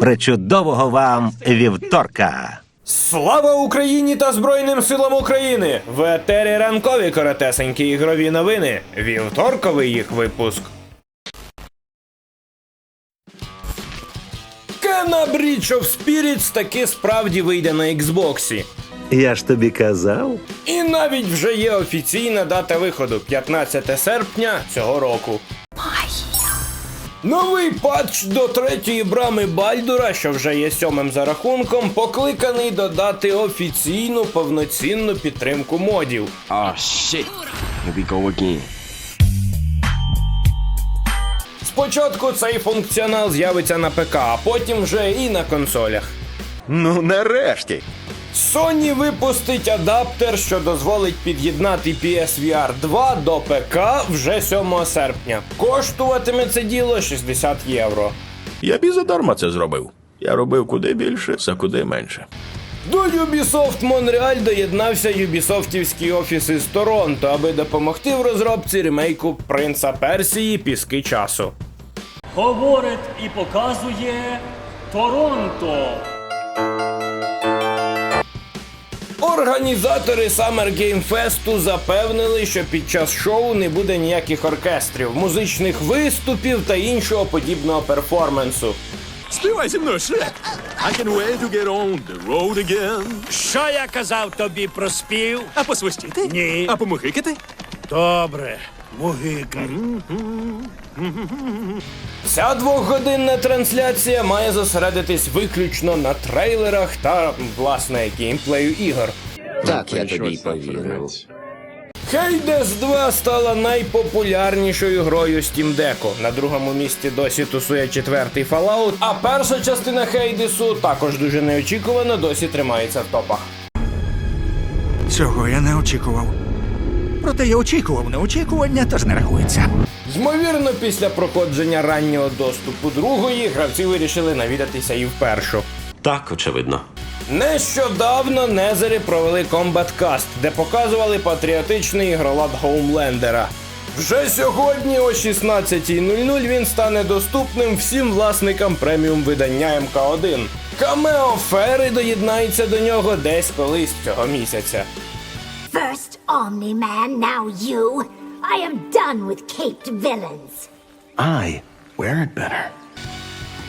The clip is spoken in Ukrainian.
Причудового вам вівторка! Слава Україні та Збройним силам України! В етері ранкові коротесенькі ігрові новини. Вівторковий їх випуск. Кена Bridge of Spirits таки справді вийде на Xbox. Я ж тобі казав. І навіть вже є офіційна дата виходу 15 серпня цього року. Новий патч до третьої брами Бальдура, що вже є сьомим за рахунком, покликаний додати офіційну повноцінну підтримку модів. Oh shit. Here we go again. Спочатку цей функціонал з'явиться на ПК, а потім вже і на консолях. Ну, нарешті. Sony випустить адаптер, що дозволить під'єднати PSVR 2 до ПК вже 7 серпня. Коштуватиме це діло 60 євро. Я б і задарма це зробив. Я робив куди більше, за куди менше. До Ubisoft Montreal доєднався Юбісофтівський офіс із Торонто, аби допомогти в розробці ремейку Принца Персії Піски часу. говорить і показує Торонто. Організатори Summer Game Fest запевнили, що під час шоу не буде ніяких оркестрів, музичних виступів та іншого подібного перформансу. Співай зі мною, Шрек! I can wait to get on the road again. Що я казав тобі про спів? А посвистіти? Ні. А помухикати? Добре, мугикай. Ця двохгодинна трансляція має зосередитись виключно на трейлерах та власне геймплею ігор. Так, я тобі й повірив. Hades 2 стала найпопулярнішою грою Steam Deck. На другому місці досі тусує четвертий Fallout, а перша частина Хейдесу також дуже неочікувано досі тримається в топах. Цього я не очікував. Проте я очікував неочікування, тож не рахується. Ймовірно, після проходження раннього доступу другої гравці вирішили навідатися і в першу. Так, очевидно. Нещодавно Незери провели Combat Cast, де показували патріотичний ігролад Хоумлендера. Вже сьогодні о 16.00 він стане доступним всім власникам преміум видання МК1. Камео Фери доєднається до нього десь колись цього місяця. First Omni-Man, now you. I am done with caped villains. I wear it better.